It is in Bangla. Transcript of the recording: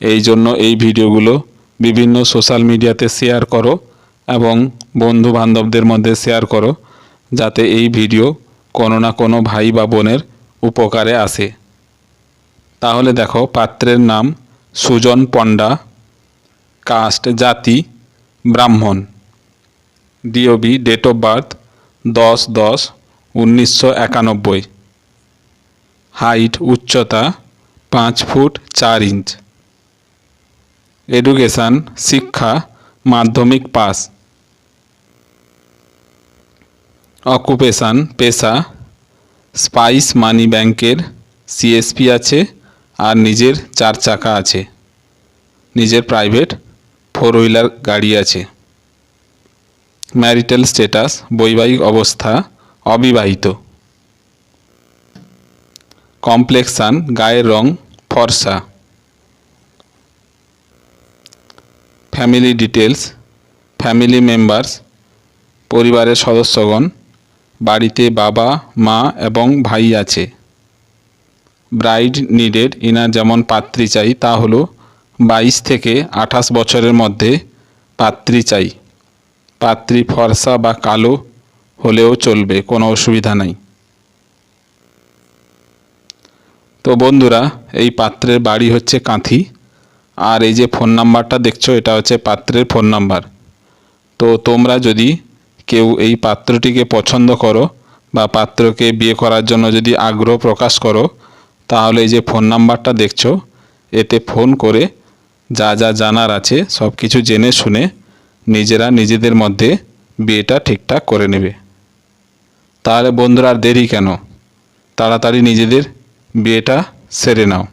এই জন্য এই ভিডিওগুলো বিভিন্ন সোশ্যাল মিডিয়াতে শেয়ার করো এবং বন্ধু বান্ধবদের মধ্যে শেয়ার করো, যাতে এই ভিডিও কোনো না কোনো ভাই বা বোনের উপকারে আসে। তাহলে দেখো, পাত্রের নাম সুজন পণ্ডা কাস্ট জাতি ব্রাহ্মণ। ডিওবি ডেট অফ বার্থ দশ দশ উনিশশো একানব্বই। হাইট উচ্চতা পাঁচ ফুট চার ইঞ্চ এডুকেশান, শিক্ষা, মাধ্যমিক পাস। অকুপেশান, পেশা, স্পাইস মানি ব্যাংকের সিএসপি আছে আর নিজের চার চাকা আছে। নিজের প্রাইভেট ফোর হুইলার গাড়ি আছে। ম্যারিটাল স্ট্যাটাস বৈবাহিক অবস্থা অবিবাহিত। কমপ্লেক্সান, গায়ের রং ফর্সা। ফ্যামিলি ডিটেলস ফ্যামিলি মেম্বার্স পরিবারের সদস্যগণ, বাড়িতে বাবা, মা এবং ভাই আছে। ব্রাইড নিডেড ইনার যেমন পাত্রী চাই, তা হলো বাইশ থেকে আঠাশ বছরের মধ্যে পাত্রী চাই। পাত্রী ফর্সা বা কালো হলেও চলবে, কোনো অসুবিধা নাই। তো বন্ধুরা, এই পাত্রের বাড়ি হচ্ছে কাঁথি। আর এই যে ফোন নাম্বারটা দেখছ, এটা হচ্ছে পাত্রের ফোন নাম্বার তো তোমরা যদি কেউ এই পাত্রটিকে পছন্দ করো বা পাত্রকে বিয়ে করার জন্য যদি আগ্রহ প্রকাশ করো, তাহলে এই যে ফোন নাম্বারটা দেখছ, এতে ফোন করে যা যা জানার আছে, সব কিছু জেনে শুনে নিজেরা নিজেদের মধ্যে বিয়েটা ঠিকঠাক করে নেবে। তাহলে বন্ধুরা আর দেরি কেন? তাড়াতাড়ি নিজেদের বিয়েটা সেরে নাও।